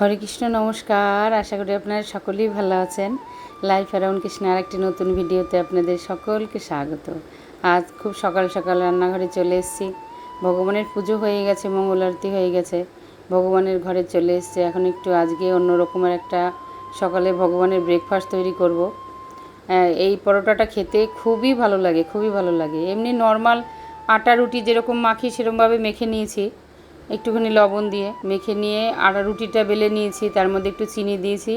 হরে কৃষ্ণ, নমস্কার। আশা করি আপনারা সকলেই ভালো আছেন। লাইফ অ্যারাউন্ড কৃষ্ণ আর একটি নতুন ভিডিওতে আপনাদের সকলকে স্বাগত। আজ খুব সকাল সকাল রান্নাঘরে চলে এসেছি। ভগবানের পুজো হয়ে গেছে, মঙ্গল আরতি হয়ে গেছে। ভগবানের ঘরে চলে এসেছে। এখন একটু আজকে অন্য রকমের একটা সকালে ভগবানের ব্রেকফাস্ট তৈরি করব। এই পরোটাটা খেতে খুবই ভালো লাগে, খুবই ভালো লাগে। এমনি নর্মাল আটা রুটি যেরকম মাখি সেরকমভাবে মেখে নিয়েছি। একটুখানি লবণ দিয়ে মেখে নিয়ে আটা রুটিটা বেলে নিয়েছি, তার মধ্যে একটু চিনি দিয়েছি।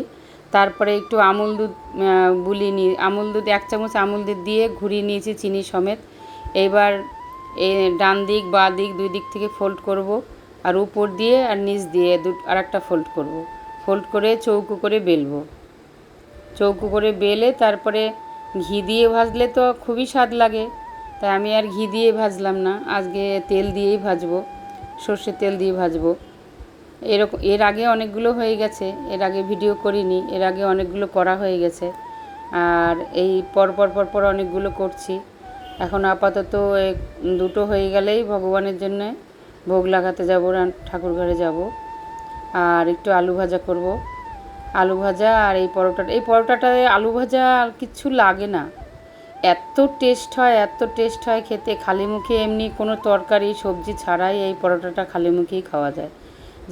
তারপরে একটু আমুল দুধ বুলিয়ে নিয়ে, আমুল দুধ, এক চামচ আমুল দুধ দিয়ে ঘুরিয়ে নিয়েছি চিনি সমেত। এবার এ ডান দিক, বা দিক, দুই দিক থেকে ফোল্ড করব আর উপর দিয়ে আর নিচ দিয়ে দু আর একটা ফোল্ড করব। ফোল্ড করে চৌকো করে বেলবো। চৌকো করে বেলে তারপরে ঘি দিয়ে ভাজলে তো খুবই স্বাদ লাগে। তাই আমি আর ঘি দিয়ে ভাজলাম না, আজকে তেল দিয়েই ভাজবো। সর্ষের তেল দিয়ে ভাজবো। এরকম, এর আগে অনেকগুলো হয়ে গেছে, এর আগে ভিডিও করিনি, এর আগে অনেকগুলো করা হয়ে গেছে। আর এই পরপর পরপর অনেকগুলো করছি। এখন আপাতত দুটো হয়ে গেলেই ভগবানের জন্য ভোগ লাগাতে যাব ঠাকুর ঘরে যাব। আর একটু আলু ভাজা করব। আলু ভাজা আর এই পরোটাটা এই পরোটাটায় আলু ভাজা আর কিচ্ছু লাগে না। এত টেস্ট হয়, এত টেস্ট হয় খেতে। খালি মুখে এমনি কোনো তরকারি, সবজি ছাড়াই এই পরোটাটা খালি মুখেই খাওয়া যায়।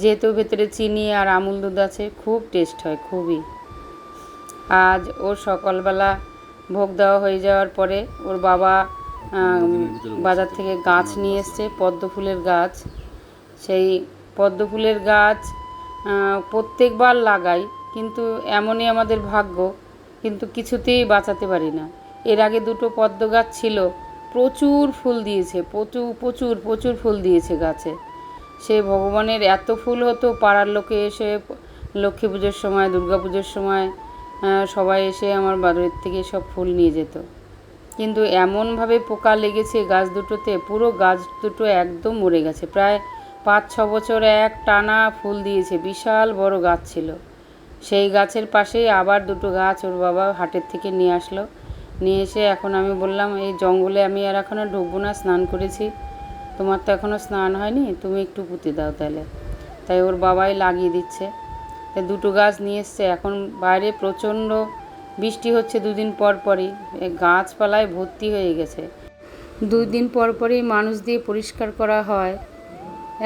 যেহেতু ভেতরে চিনি আর আমুল দুধ আছে, খুব টেস্ট হয়, খুবই। আজ ওর সকালবেলা ভোগ দেওয়া হয়ে যাওয়ার পরে ওর বাবা বাজার থেকে গাছ নিয়ে এসছে, পদ্ম ফুলের গাছ। সেই পদ্ম ফুলের গাছ প্রত্যেকবার লাগাই, কিন্তু এমনই আমাদের ভাগ্য, কিন্তু কিছুতেই বাঁচাতে পারি না। এর আগে দুটো পদ্ম গাছ ছিল। প্রচুর ফুল দিয়েছে, প্রচুর প্রচুর প্রচুর ফুল দিয়েছে গাছে। সে ভগবানের এত ফুল হতো, পাড়ার লোকে এসে লক্ষ্মী পুজোর সময়, দুর্গা পুজোর সময় সবাই এসে আমার বাড়ির থেকে সব ফুল নিয়ে যেত। কিন্তু এমনভাবে পোকা লেগেছে গাছ দুটোতে, পুরো গাছ দুটো একদম মরে গেছে। প্রায় পাঁচ, ছ বছর এক টানা ফুল দিয়েছে, বিশাল বড় গাছ ছিল। সেই গাছের পাশেই আবার দুটো গাছ ওর বাবা হাটের থেকে নিয়ে আসলো। নিয়ে এসে এখন আমি বললাম, এই জঙ্গলে আমি আর এখনও ঢুকবো না, স্নান করেছি। তোমার তো এখনও স্নান হয়নি, তুমি একটু পুঁতে দাও তাহলে। তাই ওর বাবাই লাগিয়ে দিচ্ছে। তাই দুটো গাছ নিয়ে এসছে। এখন বাইরে প্রচণ্ড বৃষ্টি হচ্ছে দুদিন পর পরই। গাছপালায় ভর্তি হয়ে গেছে। দুই দিন পর পরই মানুষ দিয়ে পরিষ্কার করা হয়।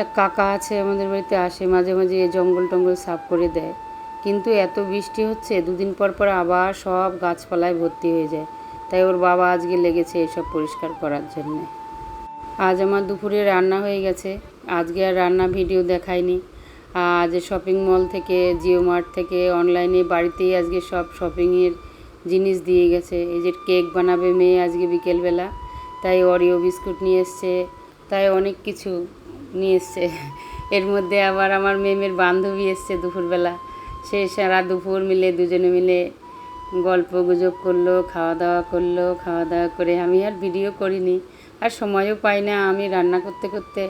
এক কাকা আছে আমাদের বাড়িতে আসে, মাঝে মাঝে এই জঙ্গল টঙ্গল সাফ করে দেয়। কিন্তু এত বৃষ্টি হচ্ছে, দুদিন পর পর আবার সব গাছপালায় ভর্তি হয়ে যায়। তাই ওর বাবা আজকে লেগেছে এসব পরিষ্কার করার জন্য। আজ আমার দুপুরে রান্না হয়ে গেছে। আজকে আর রান্না ভিডিও দেখায়নি আজ শপিং মল থেকে জিও মার্ট থেকে অনলাইনে বাড়িতেই আজকে সব শপিংয়ের জিনিস দিয়ে গেছে। এই যে কেক বানাবে মেয়ে আজকে বিকেলবেলা, তাই অরিও বিস্কুট নিয়ে এসছে, তাই অনেক কিছু নিয়ে এসছে। এর মধ্যে আবার আমার মেমের বান্ধবী এসছে দুপুরবেলা। সে সারা দুপুর মিলে, দুজনে মিলে গল্প গুজব করল খাওয়া দাওয়া করল খাওয়া দাওয়া করে আমি আর ভিডিও করিনি। আর সময়ও পাই না আমি রান্না করতে করতে।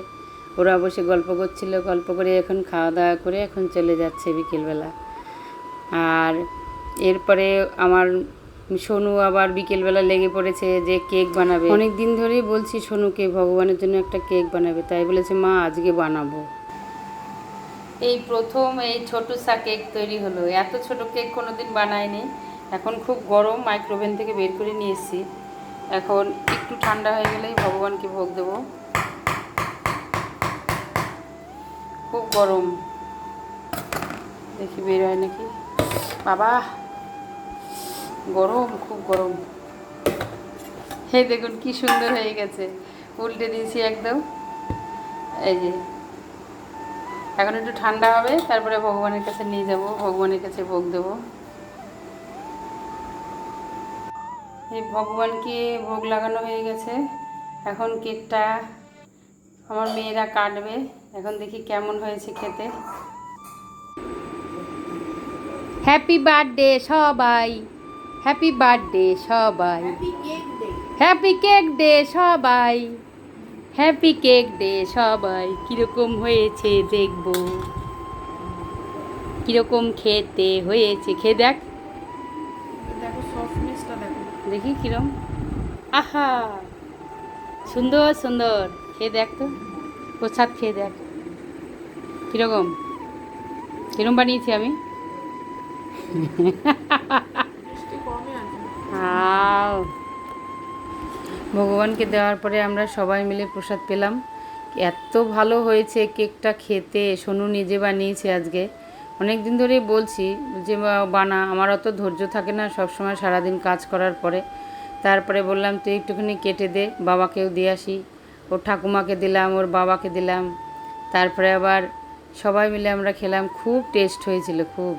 ওরা বসে গল্প করছিল, গল্প করে এখন খাওয়া দাওয়া করে এখন চলে যাচ্ছে বিকেলবেলা। আর এরপরে আমার সোনু আবার বিকেলবেলা লেগে পড়েছে যে কেক বানাবে। অনেক দিন ধরেই বলছি সোনুকে ভগবানের জন্য একটা কেক বানাবে, তাই বলেছে, মা, আজকে বানাবো। এই প্রথম এই ছোট সা কেক তৈরি হলো। এত ছোট কেক কোনোদিন বানায়নি। এখন খুব গরম মাইক্রোওভেন থেকে বের করে নিয়ে এসেছি। এখন একটু ঠান্ডা হয়ে গেলেই ভগবানকে ভোগ দেবো। খুব গরম। দেখি বের হয় নাকি? বাবা! গরম, খুব গরম। হে দেখুন কি সুন্দর হয়ে গেছে। উল্টে দিয়েছি একদম। এই যে। এখন একটু ঠান্ডা হবে, তারপরে ভগবানের কাছে নিয়ে যাব, ভগবানের কাছে ভোগ দেবো এই ভগবানকে ভোগ লাগানো হয়ে গেছে? এখন কেকটা আমার মেয়েরা কাটবে। এখন দেখি কেমন হয়েছে খেতে। হ্যাপি বার্থডে সবাই। হ্যাপি বার্থডে সবাই। হ্যাপি কেক ডে সবাই। হ্যাপি কেক ডে সবাই। কীরকম হয়েছে দেখব। কীরকম খেতে হয়েছে। খেয়ে দেখ। দেখো কিরম। আহা! সুন্দর সুন্দর। খেয়ে দেখ তো। প্রসাদ খেয়ে দেখ। কীরকম? কিরম বানিয়েছি আমি? ভগবানকে দেওয়ার পরে আমরা সবাই মিলে প্রসাদ পেলাম। এত ভালো হয়েছে কেকটা খেতে। সোনু নিজে বানিয়েছে আজকে। অনেক দিন ধরেই বলছি যে বানা, আমার অত ধৈর্য থাকে না সবসময় সারাদিন কাজ করার পরে। তারপরে বললাম, তুই একটুখানি কেটে দে, বাবাকেও দিয়ে আসি। ওর ঠাকুমাকে দিলাম, ওর বাবাকে দিলাম। তারপরে আবার সবাই মিলে আমরা খেলাম, খুব টেস্ট হয়েছিল, খুব।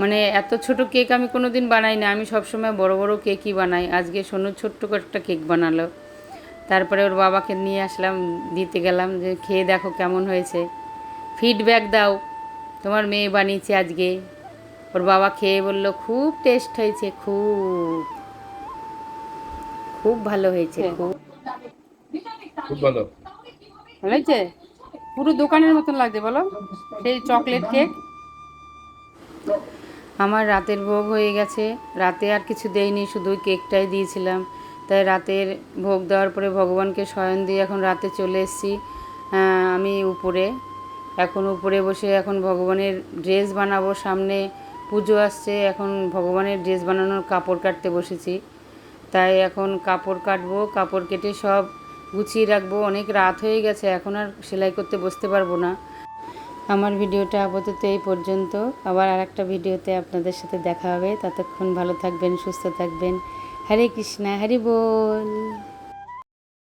মানে এত ছোট কেক আমি কোনো দিন বানাই না, আমি সবসময় বড় বড় কেকই বানাই। আজকে সোনু ছোট্ট একটা কেক বানালো। তারপরে ওর বাবাকে নিয়ে আসলাম, দিতে গেলাম যে, খেয়ে দেখো কেমন হয়েছে। ফিডব্যাক দাও। তোমার মেয়ে বানিয়েছে আজকে। ওর বাবা খেয়ে বলল খুব টেস্ট হয়েছে খুব। খুব ভালো হয়েছে খুব। খুব ভালো। হয়েছে? পুরো দোকানের মতন লাগছে বলো। সেই চকলেট কেক আমার রাতের ভোগ হয়ে গেছে। রাতে আর কিছু দেইনি শুধু ওই কেকটাই দিয়েছিলাম। তাই রাতের ভোগ দেওয়ার পরে ভগবানকে শয়ন দিয়ে এখন রাতে চলে এসেছি আমি উপরে। এখন উপরে বসে এখন ভগবানের ড্রেস বানাবো, সামনে পুজো আসছে, এখন ভগবানের ড্রেস বানানোর কাপড় কাটতে বসেছি। তাই এখন কাপড় কাটবো, কাপড় কেটে সব গুছিয়ে রাখব, অনেক রাত হয়ে গেছে, এখন আর সেলাই করতে বসতে পারব না। আমার ভিডিওটা আপাতত এই পর্যন্ত, আবার আর একটা ভিডিওতে আপনাদের সাথে দেখা হবে, ততক্ষণ ভালো থাকবেন, সুস্থ থাকবেন। হরে কৃষ্ণা, হরি বল।